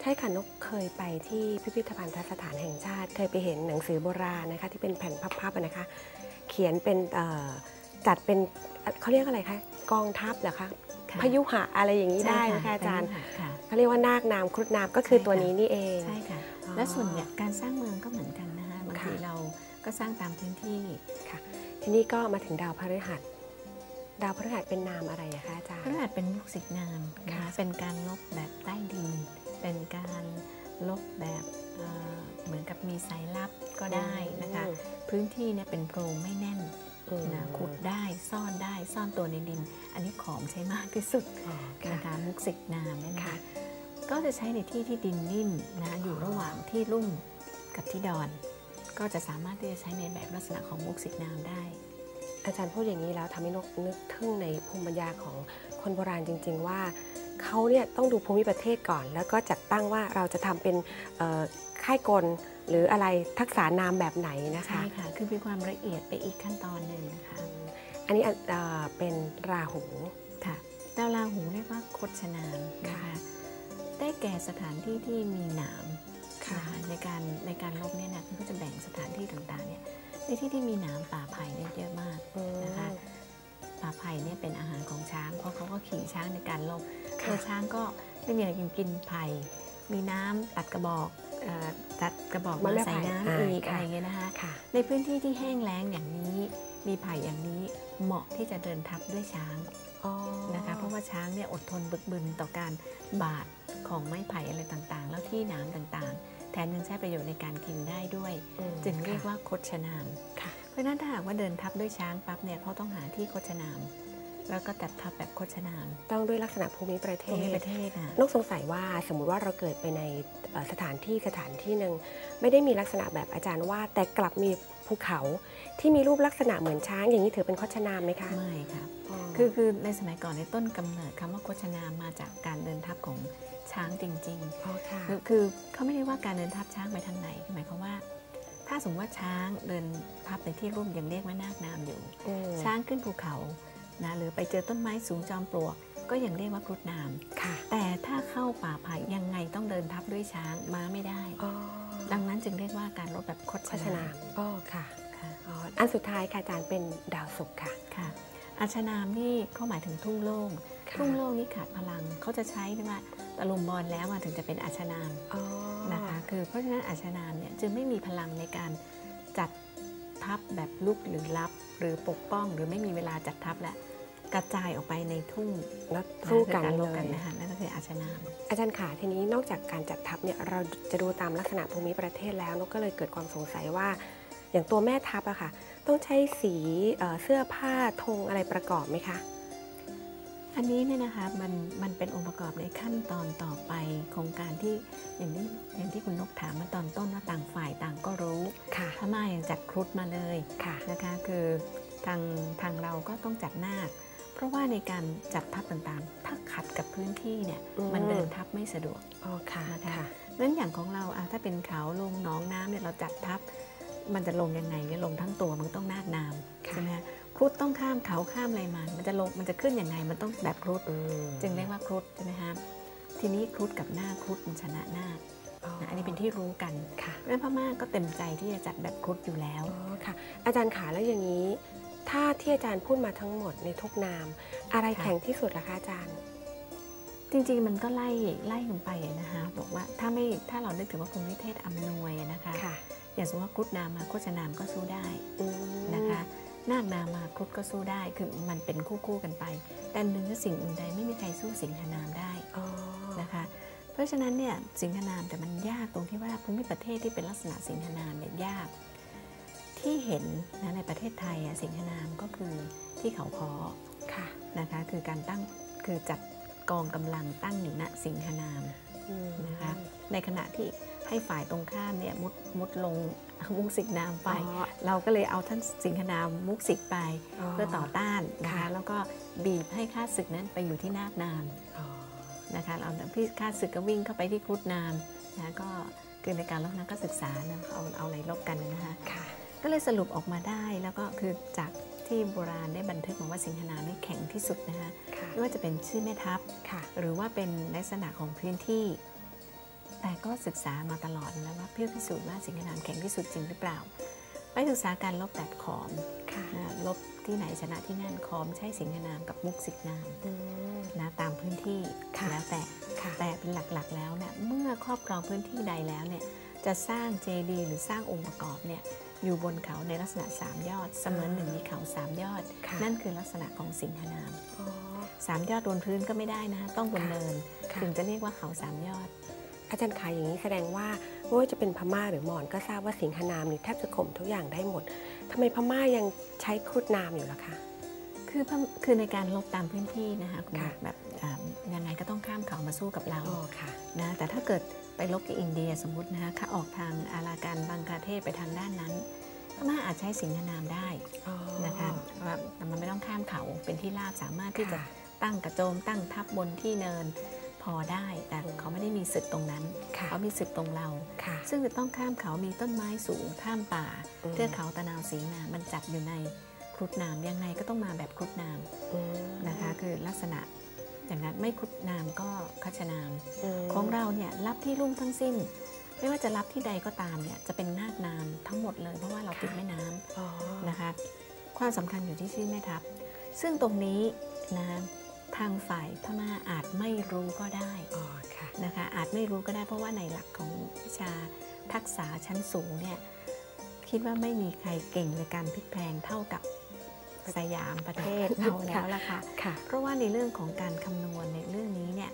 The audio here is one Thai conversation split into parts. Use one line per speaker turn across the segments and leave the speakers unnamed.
ใช่ค่ะนกเคยไปที่พิพิธภัณฑ์สถานแห่งชาติ เคยไปเห็นหนังสือโบราณนะคะที่เป็นแผ่นพับๆอะนะคะ เขียนเป็นเอ่อจัดเป็นเขาเรียกอะไรคะกองทัพเหรอคะ
ค่ะ
พยุหะอะไรอย่างนี้
ใช่
ได้นะคะอาจารย์
พยุหะค่ะ
เขาเรียกว่านาคน้ำครุฑน้ำก็คือ
ใช่ค่ะ
ตัวนี้นี่เอง
ใช่ค่ะ
อ๋อ
และส่วนเนี่ยการสร้างเมืองก็เหมือนกันนะคะบาง
ค่ะ
ทีเราก็สร้างตามพื้นที่
ค่ะ ทีนี้ก็มาถึงดาวพฤหัสดาวพฤหัสเป็นนามอะไรอะคะอาจาร
พ
ย์
ฤหัสเป็นมุกสิกนามนะ
ค่ะ
คะเป็นการลบแบบใต้ดิน เป็นการลบแบบเอ่อเหมือนกับมีสายลับก็ได้นะคะ พื้นที่เนี่ยเป็นโพรงไม่แน่น
อืม
นะขุดได้ซ่อนได้ซ่อนตัวในดิน อันนี้ของใช้มากที่สุด
อ๋อค่ะ
นะคะมุกสิกนามเนี่ยนะ
ค่ะ
คะก็จะใช้ในที่ที่ดินนิ่มนะอยู่ระหว่างที่ลุ่มกับที่ดอน ก็จะสามารถที่จะใช้ในแบบลักษณะของมุกสิกนามได้
อาจารย์พูดอย่างนี้แล้วทำให้นกนึกถึงในภูมิปัญญาของคนโบราณจริง ๆ ว่า เขาเนี่ยต้องดูภูมิประเทศก่อน แล้วก็จัดตั้งว่าเราจะทำเป็นเอ่อค่ายกลหรืออะไรทักษานามแบบไหนนะคะ
ใช่ค่ะ คือมีความละเอียดไปอีกขั้นตอนหนึ่งนะคะ
อันนี้เอ่อเป็นราหู
ค่ะดาวราหูเรียกว่าคดชนามนะ
ค่ะ
คะได้แก่สถานที่ที่มีหนาม
ค่ะ
นในการในการลบเนี่ยนะก็จะแบ่งสถานที่ต่างๆเนี่ยในที่ที่มีหนามป่าไผ่เนี่ยเยอะมาก
อืม
นะคะป่าไผ่เนี่ยเป็นอาหารของช้างเพราะเขาก็ขี่ช้างในการลบ
ค่ะ
ตัวช้างก็ไม่มีอะไรกินกินไผ่มีน้ำตัดกระบอกเอ่อตัดกระบอก
มะ
มา
ม่วง
ใส่
ไผ่
น้ำ
อ่า
อีก
ค่ะ
อะไรอย่างเงี้ยนะคะ
ค่ะ
ในพื้นที่ที่แห้งแล้งอย่างนี้ มีไผ่อย่างนี้เหมาะที่จะเดินทับด้วยช้าง
อ๋อ
นะคะเพราะว่าช้างเนี่ยอดทนบึกบึนต่อการบาดของไม้ไผ่อะไรต่างๆ แล้วที่น้ำต่างๆ แถมยังใช้ประโยชน์ในการกินได้ด้วย
อืม
จึงเรียกว่าคดชนาม
ค่ะ
เพราะฉะนั้นถ้าหากว่าเดินทับด้วยช้างปั๊บเนี่ยเขาต้องหาที่คดชนาม แล้วก็ตัดทับแบบคดชนาม
ต้องด้วยลักษณะภูมิประเท
ตรง
ศ
นี้ประเทศอะ
นกสงสัยว่าสมมุติว่าเราเกิดไปในเอ่อสถานที่สถานที่หนึ่งไม่ได้มีลักษณะแบบอาจารย์ว่า แต่กลับมีภูเขาที่มีรูปลักษณะเหมือนช้าง อย่างนี้ถือเป็นโคชนามไหมคะ
ไม่ค่ะ
อ๋อ
คือคือในสมัยก่อนในต้นกำเนิดคำว่าคดชนามมาจากการเดินทับของช้างจริงๆ
อ๋อค่ะ
คือคือเขาไม่ได้ว่าการเดินทับช้างไปทางไหนหมายความว่าถ้าสมมติว่าช้างเดินทับในที่รุ่มยังเรียกว่านาคน้ำอยู่
อืม
ช้างขึ้นภูเขา นะหรือไปเจอต้นไม้สูงจอมปลวก ก็ยังเรียกว่าครุฑน้ำ
ค่ะ
แต่ถ้าเข้าป่าไผ่ยังไงต้องเดินทับด้วยช้างม้าไม่ได้
อ๋อ
ดังนั้นจึงเรียกว่าการรบแบบคด
โค
ช
ช
นานา
มอ๋อค่ะ
ค่ะ
อ๋ออันสุดท้ายค่ะอาจารย์เป็นดาวศุกร์ค่ะ
ค่ะอาชนามนี่เขาหมายถึงทุ่งโล่ง
ค่ะ
ทุ่งโล่งนี่ขาดพลังเขาจะใช้ว่าตะลุมบอลแล้วอะถึงจะเป็นอาชนาม
อ๋อ
นะคะคือเพราะฉะนั้นอาชนามเนี่ยจึงไม่มีพลังในการจัดทัพแบบลุกหรือรับ หรือปกป้อง หรือไม่มีเวลาจัดทัพและ กระจายออกไปในทุ่ง
แล้วสู้กัน
คือาร
เล
ลบกัน
ย
นะคะนั่นก็คืออาชนาม
อาจารย์ขาทีนี้นอกจากการจัดทัพเนี่ยเราจะดูตามลักษณะภูมิประเทศแล้วนกก็เลยเกิดความสงสัยว่า อย่างตัวแม่ทัพอะค่ะ ต้องใช้สีเอ่อเสื้อผ้าธงอะไรประกอบไหมคะ
อันนี้เนี่ยนะคะมันมันเป็นองค์ประกอบในขั้นตอนต่อไปของการที่อย่างที่อย่างที่คุณนกถามมาตอนต้นว่าต่างฝ่ายต่างก็รู้
ค่ะ
พม่ายังจัดครุฑมาเลย
ค่ะ
นะคะคือทางทางเราก็ต้องจัดนาค เพราะว่าในการจัดทัพต่างๆ ถ้าขัดกับพื้นที่เนี่ย
อืม
มันเดินทัพไม่สะดวก
อ๋อค่ะ
นะคะ
ค่ะ
นั้นอย่างของเราอะถ้าเป็นเขาลงหนองน้ำเนี่ยเราจัดทัพมันจะลงยังไงเนี่ยลงทั้งตัวมันต้องนาคน้ำ
ค่ะ
ใช่ไหมคะครุฑต้องข้ามเขาข้ามอะไรมามันจะลงมันจะขึ้นยังไงมันต้องแบบครุฑ
อืม
จึงเรียกว่าครุฑใช่ไหมคะทีนี้ครุฑกับหน้าครุฑมันชนะหน้าคนะอันนี้เป็นที่รู้กัน
ค่ะ
เพราะฉะนั้นพม่าก็เต็มใจที่จะจัดแบบครุฑอยู่แล้ว
อ๋อค่ะ อาจารย์ขาแล้วอย่างนี้ ถ้าที่อาจารย์พูดมาทั้งหมดในทุกนาม อะไร
ค่ะ
แข็งที่สุดล่ะคะอาจารย์
จริงๆมันก็ไล่ไล่ลงไปอะนะคะบอกว่าถ้าไม่ถ้าเรานึกถึงว่าภูมิประเทศอำนวยอะนะคะ
ค่ะ
อย่างสมมติว่าครุฑนามาโคชนามก็สู้ได้
อืม
นะคะนาคนามาครุฑก็สู้ได้คือมันเป็นคู่คู่ๆกันไป แต่หนึ่งก็สิ่งอื่นใดไม่มีใครสู้สิงหนามได้
อ๋อ
นะคะเพราะฉะนั้นเนี่ยสิงหนามแต่มันยากตรงที่ว่าภูมิประเทศที่เป็นลักษณะสิงหนามเนี่ยยาก ที่เห็นนะในประเทศไทยอะสิงหนามก็คือที่เขาคอ
ค่ะ
นะคะคือการตั้งคือจัดกองกำลังตั้งอยู่ณสิงหนาม
อืม
นะคะในขณะที่ให้ฝ่ายตรงข้ามเนี่ยมุดมุดลงมุกสิกนามไป
อ๋อ
เราก็เลยเอาท่านสิงหนามมุกสิกไป
อ๋อ
เพื่อต่อต้านนะคะ
ค่ะ
แล้วก็บีบให้ข้าศึกนั้นไปอยู่ที่นาคนาม
อ๋อ
นะคะเราพี่ข้าศึกก็วิ่งเข้าไปที่ครุฑนามนะก็คือในการลบนั้นก็ศึกษานะเอาเอาอะไรลบกันนะคะ
ค่ะ
ก็เลยสรุปออกมาได้แล้วก็คือจากที่โบราณได้บันทึกมาว่าสิงหนามนี่แข็งที่สุดนะคะ
ค่ะ
ไม่ว่าจะเป็นชื่อแม่ทัพ
ค่ะ
หรือว่าเป็นลักษณะของพื้นที่ก็ศึกษามาตลอดแล้วว่าเพื่อพิสูจน์ว่าสิงคโปร์แข็งที่สุดจริงหรือเปล่า ไปศึกษาการลบแบบขอม
ค่ะ
นะลบที่ไหนชนะที่นั่นขอมใช้สิงคนามกับมุกสิกนาม
อืม
นะตามพื้นที่
ค่ะ
แล้วแต่
ค่ะ
แต่เป็นหลักๆแล้วเนี่ยเมื่อครอบครองพื้นที่ใดแล้วเนี่ยจะสร้างเจดีย์หรือสร้างองค์ประกอบเนี่ย อยู่บนเขาในลักษณะ 3 ยอด เสมือนหนึ่งมีเขา 3 ยอด
ค่ะ
นั่นคือลักษณะของสิงหนาม
อ๋อ
สามยอดบนพื้นก็ไม่ได้นะต้องบน
ค่ะ
เนิน
ค่ะ
ถึงจะเรียกว่าเขาสามยอด
อาจารย์ขายอย่างนี้แสดงว่าไม่ว่าจะเป็นพม่าหรือมอญก็ทราบว่าสิงหนามนี่แทบจะข่มทุกอย่างได้หมดทำไมพม่ายังใช้ครุฑนามอยู่ล่ะคะ
คือพะคือในการลบตามพื้นที่นะคะคุณ
ค่ะ
แบบอ่ายังไงก็ต้องข้ามเขามาสู้กับเรา
อ๋อค่ะ
นะแต่ถ้าเกิดไปลบกับอินเดียสมมตินะคะถ้าออกทางอารากันบังกลาเทศไปทางด้านนั้นพม่าอาจใช้สิงหนามได้
อ๋อ
นะคะว่าแต่มันไม่ต้องข้ามเขาเป็นที่ราบสามารถที่จะ
ค่ะ
ตั้งกระโจมตั้งทัพบนที่เนินพอได้ แต่เขาไม่ได้มีศึกตรงนั้น
ค่ะ
เขามีศึกตรงเรา
ค่ะ
ซึ่งจะต้องข้ามเขามีต้นไม้สูงข้ามป่า
อืม
เทือกเขาตะนาวสีนามันจัดอยู่ในค รุฑนามยังไงก็ต้องมาแบบครุฑนาม
อืม
นะคะคือลักษณะอย่างนั้นไม่ครุฑนามก็คัชนาม
ม
ของเราเนี่ยรับที่ลุ่มทั้งสิ้น ไม่ว่าจะรับที่ใดก็ตามเนี่ยจะเป็นนาคนามทั้งหมดเลยเพราะว่าเราติดแม่น้ำ
อ๋อ
นะคะความสำคัญอยู่ที่ชื่อแม่ทัพ ซึ่งตรงนี้นะทางฝ่ายพม่าอาจไม่รู้ก็ได้
อ๋อค่ะ
นะคะอาจไม่รู้ก็ได้เพราะว่าในหลักของวิชาทักษะชั้นสูงเนี่ยคิดว่าไม่มีใครเก่งในการพลิกแพลงเท่ากับ สยามประเทศเราแล้วล่ะค่ะ
ค่ะ
เพราะว่าในเรื่องของการคำนวณในเรื่องนี้เนี่ย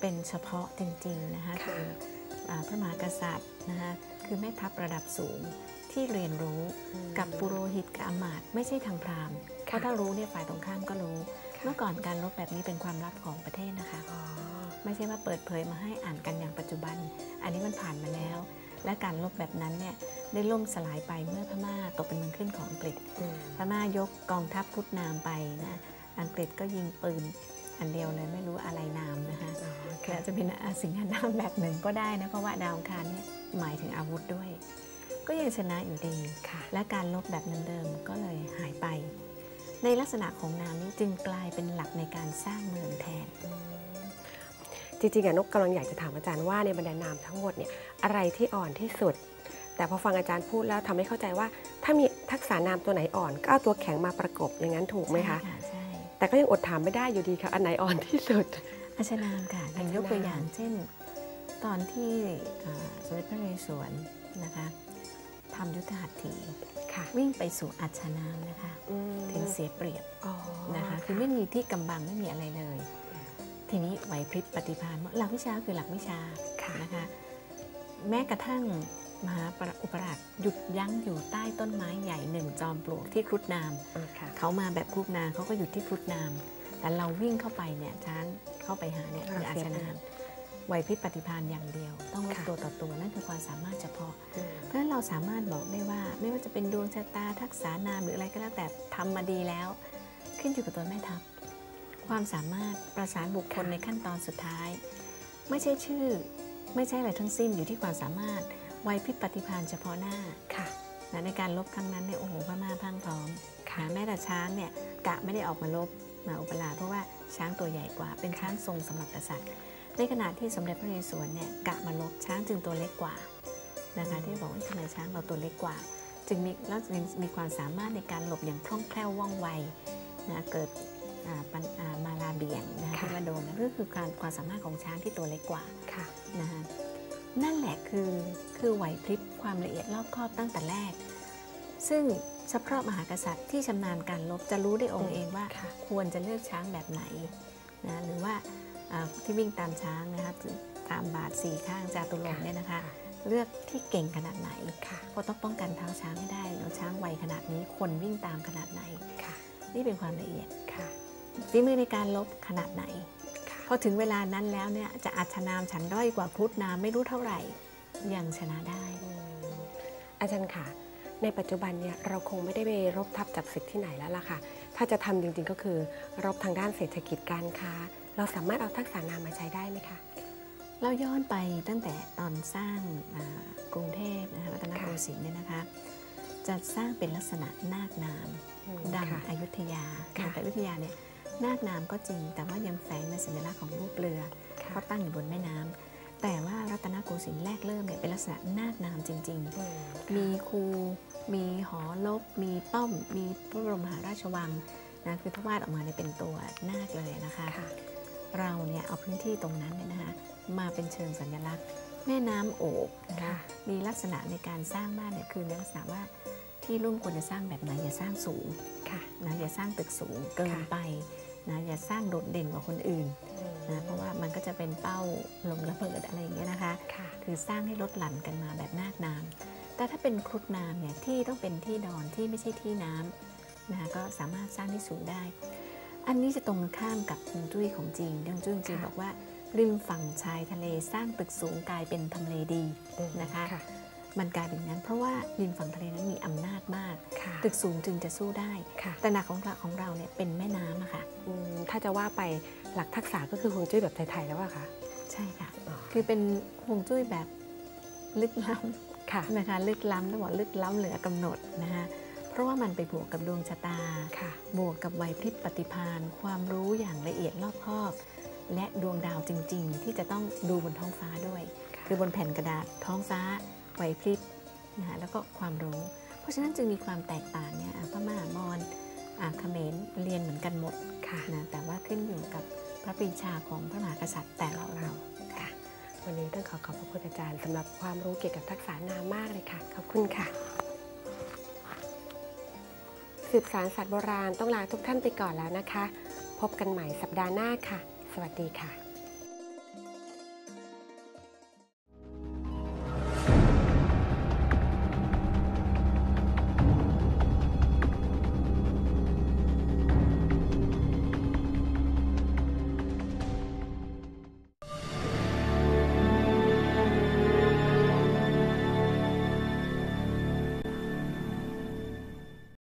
เป็นเฉพาะจริงๆนะคะ
ค่ะ
คืออ่าพระมหากษัตริย์นะคะคือแม่ทัพระดับสูงที่เรียนรู้กับปุโรหิตกับอำมาตย์ไม่ใช่ทางพราหมณ์เพราะถ้ารู้เนี่ยฝ่ายตรงข้ามก็รู้ เมื่อก่อนการลบแบบนี้เป็นความลับของประเทศนะคะ
อ๋อ
ไม่ใช่ว่าเปิดเผยมาให้อ่านกันอย่างปัจจุบัน อันนี้มันผ่านมาแล้ว และการลบแบบนั้นเนี่ยได้ล่มสลายไปเมื่อพม่าตกเป็นเมืองขึ้นของอังกฤษ
อืม
พม่ายกกองทัพพุทธนามไปนะอังกฤษก็ยิงปืนอันเดียวเลยไม่รู้อะไรนามนะคะ
อ๋อ
คือ
ค่ะ
อาจจะเป็นอาสิงหานามแบบหนึ่งก็ได้นะเพราะว่าดาวอังคารเนี่ยหมายถึงอาวุธด้วย ก็ยังชนะอยู่ดี
ค่ะ
และการลบแบบเดิมๆก็เลยหายไป ในลักษณะของนามนี้จึงกลายเป็นหลักในการสร้างเมืองแทน
จริงๆอะนกกำลังอยากจะถามอาจารย์ว่าในบรรดานามทั้งหมดเนี่ยอะไรที่อ่อนที่สุด แต่พอฟังอาจารย์พูดแล้วทำให้เข้าใจว่า ถ้ามีทักษะนามตัวไหนอ่อน ก็เอาตัวแข็งมาประกบอย่างนั้นถูกไหมคะ
ใช่ใช่
แต่ก็ยังอดถามไม่ได้อยู่ดีค่ะอันไหนอ่อนที่สุด
อาชนามค่ะอย่างยกตัวอย่างเช่น ตอนที่อ่าสมเด็จพระนเรศวรนะคะทำยุทธหัตถี
ค่ะ
วิ่งไปสู่อัชนามนะคะ
อืม
ถึงเสียเปรียบ
อ๋อ
นะคะคือไม่มีที่กำบังไม่มีอะไรเลยทีนี้ ไหวพริบปฏิภาณหลักวิชาคือหลักวิชา
ค่ะ
นะคะแม้กระทั่งมหาปรอุปราชหยุดยั้งอยู่ใต้ต้นไม้ใหญ่หนึ่งจอมปลวกที่ครุฑนาม
อ๋อค่ะ
เขามาแบบครุฑนามเขาก็หยุดที่ครุฑนาม แต่เราวิ่งเข้าไปเนี่ยช้างเข้าไปหาเนี่ยคืออาชนามไหวพริบปฏิภาณอย่างเดียว ต้องลดตัวต่อตัวนั่นคือความสามารถเฉพาะ
อืม
เพราะฉะนั้นเราสามารถบอกได้ว่า ไม่ว่าจะเป็นดวงชะตาทักษะนามหรืออะไรก็แล้วแต่ทำมาดีแล้ว ขึ้นอยู่กับตัวแม่ทัพ ความสามารถประสานบุคคลในขั้นตอนสุดท้าย ไม่ใช่ชื่อ ไม่ใช่อะไรทั้งสิ้นอยู่ที่ความสามารถวัยพริบปฏิภาณเฉพาะหน้า
ค่ะ
นะในการลบครั้งนั้นเนี่ยโอ้โหพม่าพรังพร้อม
ค่ะ
นะแม้แต่ช้างเนี่ยกะไม่ได้ออกมาลบมาอุปราชเพราะว่าช้างตัวใหญ่กว่าเป็นช้างทรงสำหรับกษัตริย์ในขณะที่สมเด็จพระนเรศวรเนี่ยกะมาลบช้างจึงตัวเล็กกว่านะคะที่บอกว่าทำไมช้างเราตัวเล็กกว่า จึงมีแล้วจึงมีความสามารถในการหลบอย่างคล่องแคล่วว่องไวนะเกิดอ่าปัญอ่า มาลาเบี่ยงนะคะ
ค่ะ
ที่ว่าโดนนะก็คือการความสามารถของช้างที่ตัวเล็กกว่า
ค่ะ
นะคะนั่นแหละคือคือไหวพริบความละเอียดรอบคอบตั้งแต่แรก ซึ่งเฉพาะมหากษัตริย์ที่ชำนาญการลบจะรู้ได้องค์เองว่า
ค่ะ
ควรจะเลือกช้างแบบไหนนะหรือว่าอ่าที่วิ่งตามช้างนะคะตามบาทสี่ข้างจาตุรงค์เนี่ยนะคะ เลือกที่เก่งขนาดไหน
ค่ะ
เพราะต้องป้องกันเท้าช้างให้ได้แล้วช้างไวขนาดนี้คนวิ่งตามขนาดไหน
ค่ะ
นี่เป็นความละเอียด
ค่ะ
ฝีมือในการลบขนาดไหน
ค่ะ
พอถึงเวลานั้นแล้วเนี่ยจะอัชนามฉันด้อยกว่าพุทธนามไม่รู้เท่าไหร่ ยังชนะได้
อืมอาจารย์ค่ะ ในปัจจุบันเนี่ยเราคงไม่ได้ไปรบทับจับศึกที่ไหนแล้วล่ะค่ะ ถ้าจะทำจริงๆก็คือ รบทางด้านเศรษฐกิจการค้า เราสามารถเอาทักษะนามมาใช้ได้ไหมคะ
เราย้อนไปตั้งแต่ตอนสร้างอ่ากรุงเทพนะคะรัตนโกสินทร์เนี่ยนะคะ จะสร้างเป็นลักษณะนาคนาม
อืม
ดัง
ค่ะ
อยุธยา
ค่ะ
แต่อยุธยาเนี่ย นาคนามก็จริง แต่ว่ายังแฝงในสัญลักษณ์ของรูปเรือ
ค่ะ
เพราะตั้งอยู่บนแม่น้ำแต่ว่ารัตนโกสินทร์แรกเริ่มเนี่ยเป็นลักษณะนาคนามจริง
อืม
ๆมีคูมีหอลบ มีป้อม มีพระบรมมหาราชวังนะคือถ้าวาดออกมาเนี่ยเป็นตัวนาคเลยนะคะ
ค่ะ
เราเนี่ยเอาพื้นที่ตรงนั้นเนี่ยนะคะมาเป็นเชิงสัญลักษณ์ แม่น้ำโอบนะคะ
ค่ะ
มีลักษณะในการสร้างบ้านเนี่ยคือในลักษณะว่า ที่รุ่มควรจะสร้างแบบไหนอย่าสร้างสูง
ค่ะ
นะอย่าสร้างตึกสูงเกิน
ค่ะ
ไปนะอย่าสร้างโดดเด่นกว่าคนอื่น
อืม
นะเพราะว่ามันก็จะเป็นเป้าลมระเบิดอะไรอย่างเงี้ยนะคะ
ค่ะ
คือสร้างให้ลดหลั่นกันมาแบบนาคน้ำแต่ถ้าเป็นครุฑน้ำเนี่ยที่ต้องเป็นที่ดอนที่ไม่ใช่ที่น้ำนะคะก็สามารถสร้างที่สูงได้ อันนี้จะตรงข้ามกับฮวงจุ้ยของจีนฮวงจุ้ยของจีน
ค่ะ
บอกว่าริมฝั่งชายทะเลสร้างตึกสูงกลายเป็นทำเลดี
อืม
นะคะ
ค่ะ
มันกลายเป็นอย่างนั้นเพราะว่าริมฝั่งทะเลนั้นมีอำนาจมาก
ค่ะ
ตึกสูงจึงจะสู้ได้
ค่ะ
แต่หนักของเราของเราเนี่ยเป็นแม่น้ำอะค่ะ
อืมถ้าจะว่าไปหลักทักษะก็คือฮวงจุ้ยแบบไทย ๆ แล้วอะค่ะ
ใช่ค่ะ
อ๋อ
คือเป็นฮวงจุ้ยแบบลึกล้
ค่ะำ
นะคะลึกล้ำต้องบอกลึกล้ำเหลือกำหนดนะคะเพราะว่ามันไปบวกกับดวงชะตา
ค่ะ
บวกกับไหวพริบปฏิภาณความรู้อย่างละเอียดรอบคอบ และดวงดาวจริง ๆ ที่จะต้องดูบนท้องฟ้าด้วย คือบนแผ่นกระดาษท้องฟ้า ไหวพริบนะคะแล้วก็ความรู้ เพราะฉะนั้นจึงมีความแตกต่างเนี่ยพม่ามอญอะเขมรเรียนเหมือนกันหมด
ค่ะ
นะแต่ว่าขึ้นอยู่กับพระปรีชาของพระมหากษัตริย์แต่ละองค์
ค่ะวันนี้ต้องขอขอบพระคุณอาจารย์สำหรับความรู้เกี่ยวกับทักษะนามมากเลยค่ะขอบคุณค่ะ สืบสารศาสตร์โบราณต้องลาทุกท่านไปก่อนแล้วนะคะ พบกันใหม่สัปดาห์หน้าค่ะ สวัสดีค่ะ